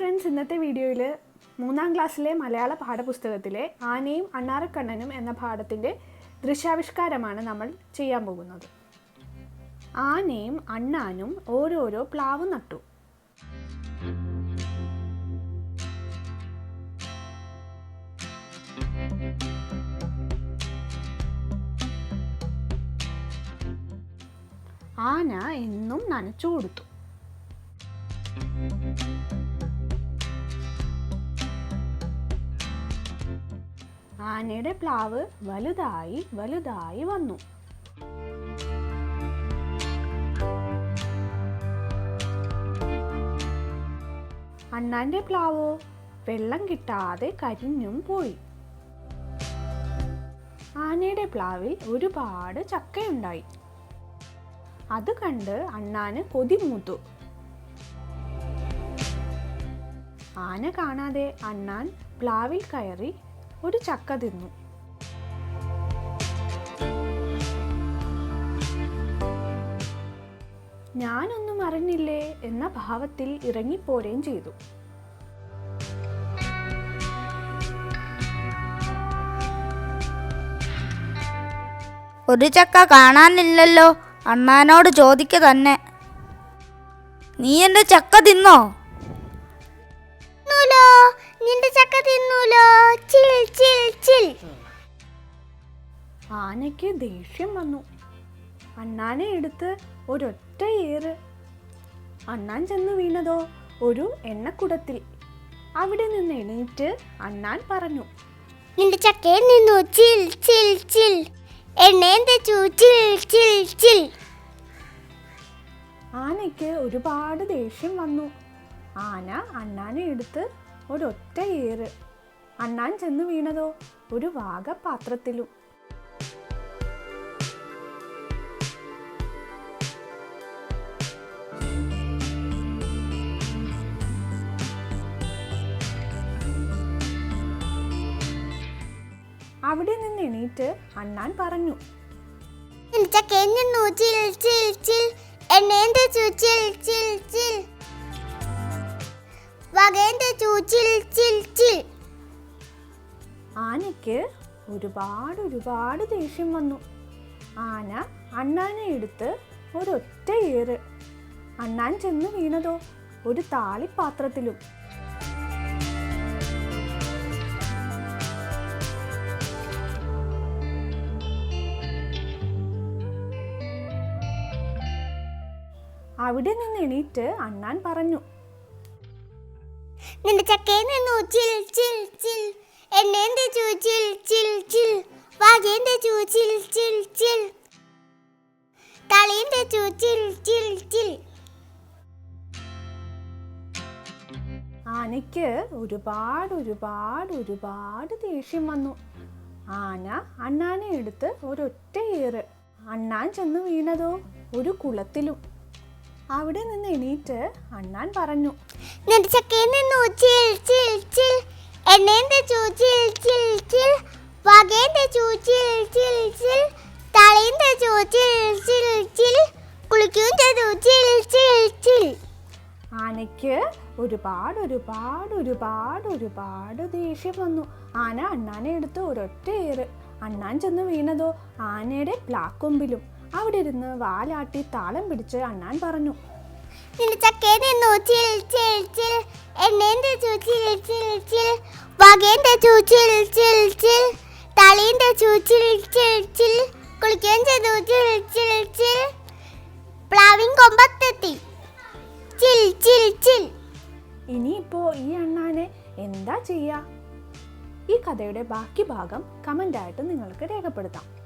Friends ഇന്നത്തെ വീഡിയോയിൽ മൂന്നാം ക്ലാസ്സിലെ മലയാള പാഠപുസ്തകത്തിലെ ആനയും അണ്ണാറക്കണ്ണനും എന്ന പാഠത്തിന്റെ ദൃശ്യാവിഷ്കാരമാണ് നമ്മൾ ചെയ്യാൻ പോകുന്നത്. ആനയും അണ്ണാനും ഓരോരോ പ്ലാവ് നട്ടു. ആന എന്നും നനച്ചു കൊടുത്തു. ആനയുടെ പ്ലാവ് വലുതായി വലുതായി വന്നു. അണ്ണാന്റെ പ്ലാവോ വെള്ളം കിട്ടാതെ കരിഞ്ഞും പോയി. ആനയുടെ പ്ലാവിൽ ഒരുപാട് ചക്കയുണ്ടായി. അത് കണ്ട് അണ്ണാന് കൊതി മൂത്തു. ആന കാണാതെ അണ്ണാൻ പ്ലാവിൽ കയറി ഒരു ചക്ക തിന്നു. ഞാനൊന്നും അറിഞ്ഞില്ലേ എന്ന ഭാവത്തിൽ ഇറങ്ങിപ്പോരുകയും ചെയ്തു. ഒരു ചക്ക കാണാനില്ലല്ലോ അണ്ണാനോട് ചോദിക്ക തന്നെ. നീ എന്റെ ചക്ക തിന്നോ? തിന്നൂലോ? ചിൽ ചിൽ ചിൽ. ആനയ്ക്ക് ദേഷ്യം വന്നു. അണ്ണാനെ എടുത്ത് ഒരൊറ്റ ഏറ്. അണ്ണാൻ ചെന്ന് വീണതോ ഒരു എണ്ണക്കുടത്തിൽ. അവിടെ നിന്ന് എണീറ്റ് അണ്ണാൻ പറഞ്ഞു. നിന്റെ ചക്കയിൽ നിന്നു ചിൽ ചിൽ ചിൽ. എണ്ണയും തെച്ചു. ചിൽ ചിൽ ചിൽ. ആനയ്ക്ക് ഒരുപാട് ദേഷ്യം വന്നു. ആന അണ്ണാനെ എടുത്ത് ഒരൊറ്റ ഏറ് അണ്ണാൻ ചെന്ന് വീണതോ? ഒരു വാഗപാത്രത്തിലും. അവിടെ നിന്ന് എണീറ്റ് അണ്ണാൻ പറഞ്ഞു. എന്നെ ചിൽ ചിൽ ചിൽ. തെച്ചു ചിൽ ചിൽ ചിൽ. ചിൽ ചിൽ ചിൽ. ആനയ്ക്ക് ഒരുപാട് ഒരുപാട് ദേഷ്യം വന്നു. ആന അണ്ണാനെ എടുത്ത് ഒരൊറ്റ ഏറ്. അണ്ണാൻ ചെന്ന് വീണതോ? ഒരു താളിപ്പാത്രത്തിലും. അവിടെ നിന്ന് എണീറ്റ് അണ്ണാൻ പറഞ്ഞു നിന്റെ ചക്കേ നിന്നു ചിൽ ചിൽ ചിൽ. എന്നെന്റെ ചൂ ചിൽ ചിൽ ചിൽ. വാഗേന്റെ ചൂ ചിൽ ചിൽ ചിൽ. തളിയും ചൂ ചിൽ ചിൽ ചിൽ. ആനയ്ക്ക് ഒരുപാട് ഒരുപാട് ഒരുപാട് ദേഷ്യം വന്നു. ആന അണ്ണാനെ എടുത്ത് ഒരൊറ്റ ഏറ്. അണ്ണാൻ ചെന്ന് വീണതോ? ഒരു കുളത്തിലും. അവിടെ നിന്ന് എണീറ്റ് അണ്ണാൻ പറഞ്ഞു ആനയ്ക്ക് ഒരുപാട് ഒരുപാട് ഒരുപാട് ഒരുപാട് ദേഷ്യം വന്നു. ആന അണ്ണാനെ എടുത്ത് ഒരൊറ്റ ഏറ്. അണ്ണാൻ ചെന്ന് വീണതോ? ആനയുടെ പ്ലാക്കൊമ്പിലും അവിടെ ഇരുന്ന് വാലാട്ടി താളം പിടിച്ച് അണ്ണാൻ പറഞ്ഞു. ഇനിയിപ്പോ ഈ അണ്ണാനെ എന്താ ചെയ്യാ? ഈ കഥയുടെ ബാക്കി ഭാഗം കമന്റായിട്ട് നിങ്ങൾക്ക് രേഖപ്പെടുത്താം.